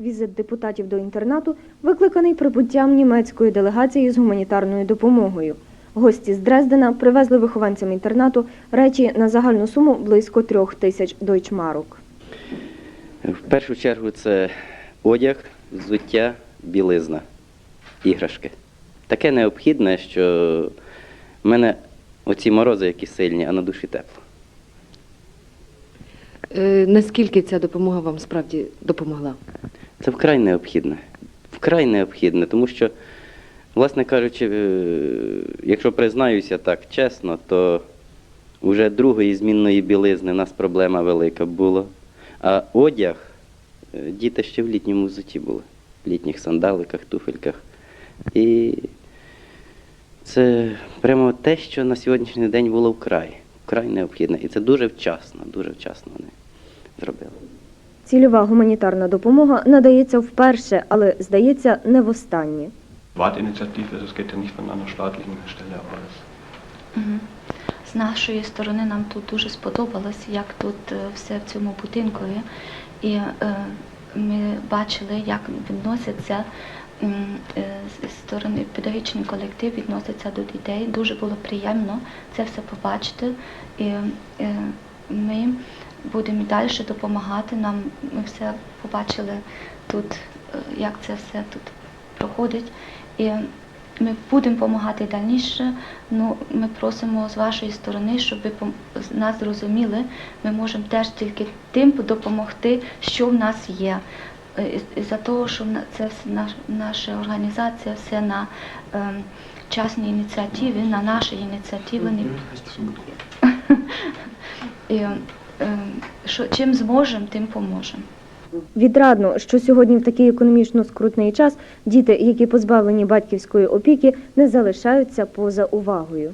Візит депутатів до інтернату викликаний прибуттям німецької делегації з гуманітарною допомогою. Гості з Дрездена привезли вихованцям інтернату речі на загальну суму близько трьох тисяч дойчмарок. В першу чергу це одяг, взуття, білизна, іграшки. Таке необхідне, що в мене оці морози, які сильні, а на душі тепло. Е, Наскільки ця допомога вам справді допомогла? Це вкрай необхідне. Вкрай необхідне, тому що, власне кажучи, е, якщо признаюся так чесно, то вже другої змінної білизни в нас проблема велика була. А одяг, е, діти ще в літньому взуті були, в літніх сандаликах, туфельках. І це прямо те, що на сьогоднішній день було вкрай, вкрай необхідне. І це дуже вчасно, дуже вчасно вони зробили. Цільова гуманітарна допомога надається вперше, але здається, не востаннє. Aus. З нашої сторони нам тут дуже сподобалось, як тут е, все в цьому будинкові. І е, ми бачили, як відносяться е, з сторони педагогічний колектив відноситься до дітей. Дуже було приємно це все побачити. І е, ми будемо і далі допомагати нам. Ми все побачили тут, е, як це все тут проходить. І ми будемо допомагати дальніше. Ну, ми просимо з вашої сторони, щоб ви нас зрозуміли. Ми можемо теж тільки тим допомогти, що в нас є. Е, і- і За того, що це наша організація, все на ем, частній ініціативі, на нашій ініціативі. І, що, чим зможемо, тим поможемо. Відрадно, що сьогодні в такий економічно скрутний час діти, які позбавлені батьківської опіки, не залишаються поза увагою.